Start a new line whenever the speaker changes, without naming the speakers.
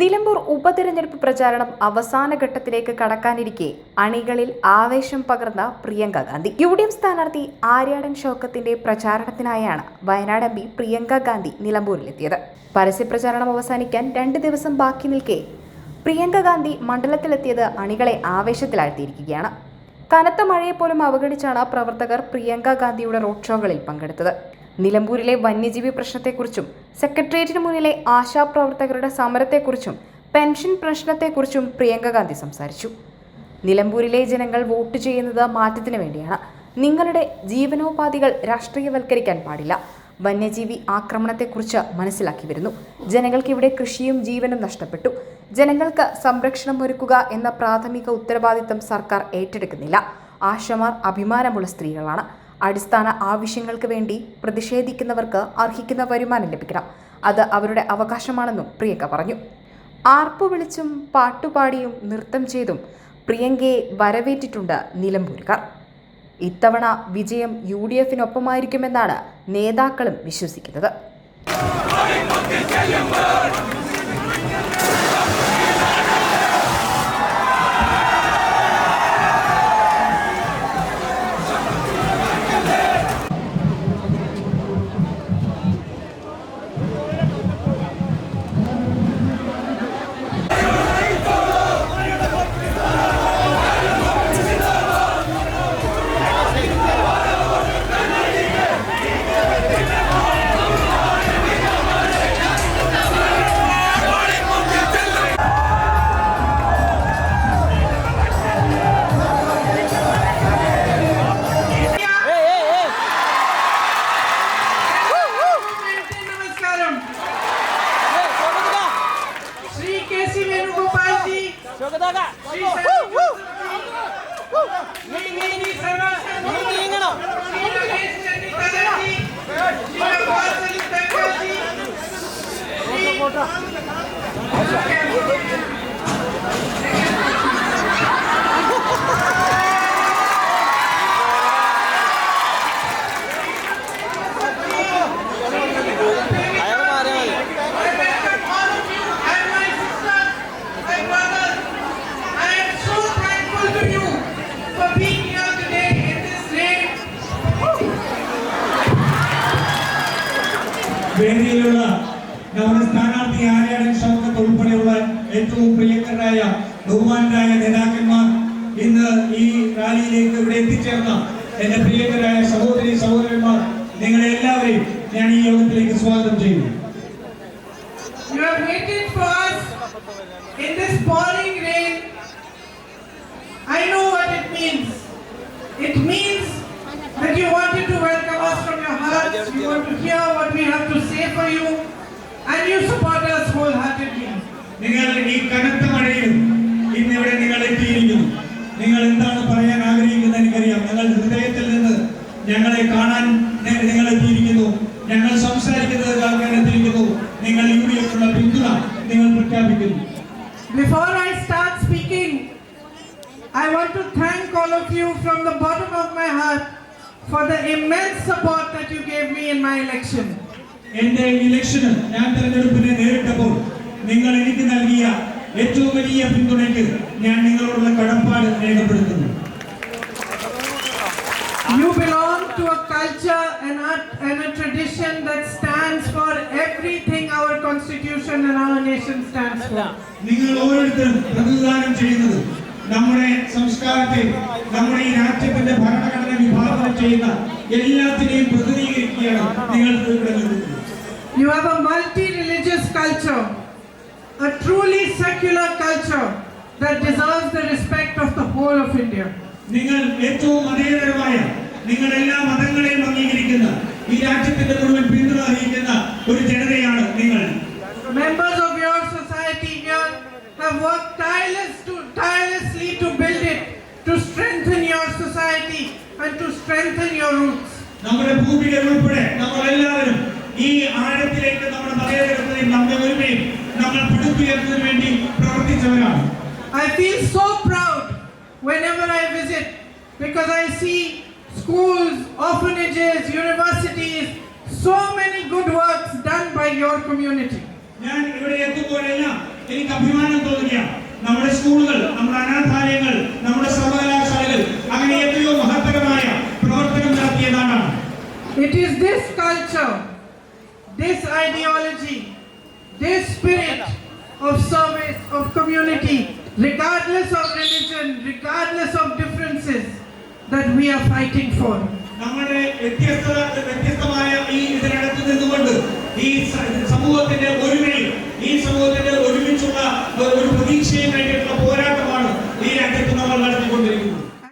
നിലമ്പൂർ ഉപതെരഞ്ഞെടുപ്പ് പ്രചാരണം അവസാന ഘട്ടത്തിലേക്ക് കടക്കാനിരിക്കെ അണികളിൽ ആവേശം പകർന്ന Priyanka Gandhi. U D F സ്ഥാനാർത്ഥി ആര്യാടൻ ഷോക്കത്തിന്റെ പ്രചാരണത്തിനായാണ് വയനാട് എം പി പ്രിയങ്ക ഗാന്ധി നിലമ്പൂരിലെത്തിയത്. പരസ്യപ്രചാരണം അവസാനിക്കാൻ രണ്ട് ദിവസം ബാക്കി നിൽക്കെ പ്രിയങ്ക ഗാന്ധി മണ്ഡലത്തിലെത്തിയത് അണികളെ ആവേശത്തിലാഴ്ത്തിയിരിക്കുകയാണ്. കനത്ത മഴയെ പോലും അവഗണിച്ചാണ് പ്രവർത്തകർ പ്രിയങ്ക ഗാന്ധിയുടെ റോഡ് ഷോകളിൽ പങ്കെടുത്തത്. നിലമ്പൂരിലെ വന്യജീവി പ്രശ്നത്തെക്കുറിച്ചും സെക്രട്ടേറിയറ്റിന് മുന്നിലെ ആശാപ്രവർത്തകരുടെ സമരത്തെക്കുറിച്ചും പെൻഷൻ പ്രശ്നത്തെക്കുറിച്ചും പ്രിയങ്ക ഗാന്ധി സംസാരിച്ചു. നിലമ്പൂരിലെ ജനങ്ങൾ വോട്ട് ചെയ്യുന്നത് മാറ്റത്തിന് വേണ്ടിയാണ്. നിങ്ങളുടെ ജീവനോപാധികൾ രാഷ്ട്രീയവൽക്കരിക്കാൻ പാടില്ല. വന്യജീവി ആക്രമണത്തെക്കുറിച്ച് മനസ്സിലാക്കി വരുന്നു. ജനങ്ങൾക്ക് ഇവിടെ കൃഷിയും ജീവനും നഷ്ടപ്പെട്ടു. ജനങ്ങൾക്ക് സംരക്ഷണം ഒരുക്കുക എന്ന പ്രാഥമിക ഉത്തരവാദിത്തം സർക്കാർ ഏറ്റെടുക്കുന്നില്ല. ആശമാർ അഭിമാനമുള്ള സ്ത്രീകളാണ്. അടിസ്ഥാന ആവശ്യങ്ങൾക്ക് വേണ്ടി പ്രതിഷേധിക്കുന്നവർക്ക് അർഹിക്കുന്ന വരുമാനം ലഭിക്കണം. അത് അവരുടെ അവകാശമാണെന്നും പ്രിയങ്ക പറഞ്ഞു. ആർപ്പു വിളിച്ചും പാട്ടുപാടിയും നൃത്തം ചെയ്തും പ്രിയങ്കയെ വരവേറ്റിട്ടുണ്ട് നിലമ്പൂരുകാർ. ഇത്തവണ വിജയം യു ഡി എഫിനൊപ്പമായിരിക്കുമെന്നാണ് നേതാക്കളും വിശ്വസിക്കുന്നത്.
跟他干。
വേദിയിലുള്ള നമ്മുടെ സ്ഥാനാർത്ഥി ആര്യാടൻ ഷൗക്കത്ത് ഉൾപ്പെടെയുള്ള ഏറ്റവും പ്രിയങ്കരായ ബഹുമാനരായ നേതാക്കന്മാർ ഇന്ന് ഈ റാലിയിലേക്ക് ഇവിടെ എത്തിച്ചേർന്ന എന്റെ പ്രിയങ്കരായ സഹോദരി സഹോദരന്മാർ നിങ്ങളെ എല്ലാവരെയും ഞാൻ ഈ യോഗത്തിലേക്ക് സ്വാഗതം ചെയ്യുന്നു
in this pouring rain. I know what it means. It means you, and you support us wholeheartedly.
നിങ്ങൾ ഈ കനത്ത മഴയിലും ഇന്ന് ഇവിടെ നിങ്ങൾ എത്തിയിരിക്കുന്നു നിങ്ങൾ എന്താണ് പറയാൻ ആഗ്രഹിക്കുന്നത് എനിക്കറിയാം നിങ്ങൾ ഹൃദയത്തിൽ നിന്ന് ഞങ്ങളെ കാണാൻ നി- നിങ്ങൾ എത്തിയിരിക്കുന്നു ഞങ്ങൾ സംസാരിക്കുന്നത് കേൾക്കാൻ എത്തിയിരിക്കുന്നു നിങ്ങൾ യു ഡി എഫിനുള്ള പിന്തുണ നിങ്ങൾ പ്രഖ്യാപിക്കുന്നു
Before I start speaking, I want to thank all of you from the bottom of my heart for the immense support that you gave me in my election.
എന്റെ ഇലക്ഷന് ഞാൻ തെരഞ്ഞെടുപ്പിനെ നേരിട്ടപ്പോൾ നിങ്ങൾ എനിക്ക് നൽകിയ ഏറ്റവും വലിയ പിന്തുണയ്ക്ക് ഞാൻ നിങ്ങളോടുള്ള കടപ്പാട് രേഖപ്പെടുത്തുന്നു
You belong to a culture and a, and a tradition that stands for everything our constitution and our nation stands for.
നിങ്ങൾ ഓരോരുത്തരും പ്രതിദാനം ചെയ്യുന്നത് നമ്മുടെ സംസ്കാരത്തെ നമ്മുടെ ഈ രാജ്യത്തിന്റെ ഭരണഘടന വിഭാവനം ചെയ്യുന്ന എല്ലാത്തിനെയും പ്രതിനിധീകരിക്കുകയാണ് നിങ്ങൾ ഇവിടെ നിൽക്കുന്നത്
You have a multi-religious culture, a truly secular culture that deserves the respect of the whole of India.
നിങ്ങൾ ഏറ്റവും മതേതരമായ നിങ്ങൾ എല്ലാ മതങ്ങളെയും അംഗീകരിക്കുന്ന ഈ രാജ്യത്തിന്റെ മുഴുവൻ പിന്തുണ അറിയിക്കുന്ന ഒരു ജനതയാണ് നിങ്ങൾ
Members of your society here have worked tireless to, tirelessly to build it, to strengthen your society and to strengthen your roots.
നമ്മുടെ പൂർവികർ ഉൾപ്പെടെ നമ്മൾ എല്ലാവരും ഈ ആഴത്തിലേക്ക് നമ്മുടെ മതേതരത്തെയും നമ്മുടെ ഒരുമയും നമ്മൾ പിടിപ്പുയർത്തുന്നതിന് വേണ്ടി പ്രവർത്തിച്ചവരാണ്
I feel so proud whenever I visit because I see schools, orphanages, universities, so many good works done by your community.
ഞാൻ ഇവിടെ എത്തുമ്പോഴെല്ലാം എനിക്ക് അഭിമാനം തോന്നുകയാണ് നമ്മുടെ സ്കൂളുകൾ നമ്മുടെ അനാഥാലയങ്ങൾ നമ്മുടെ സർവകലാശാലകൾ അങ്ങനെ എത്രയോ മഹത്തരമായ പ്രവർത്തനം നടത്തിയ നാടാണ്
It is this culture, this ideology, this spirit of service, of community, regardless of religion, regardless of differences, that we are fighting for.
നമ്മുടെ വ്യത്യസ്ത വ്യത്യസ്തമായ ഈ ഇതിനകത്ത് ഈ സമൂഹത്തിന്റെ ഒരുമയും ഈ സമൂഹത്തിന്റെ ഒരുമിച്ചുള്ള ഒരു പ്രതീക്ഷയും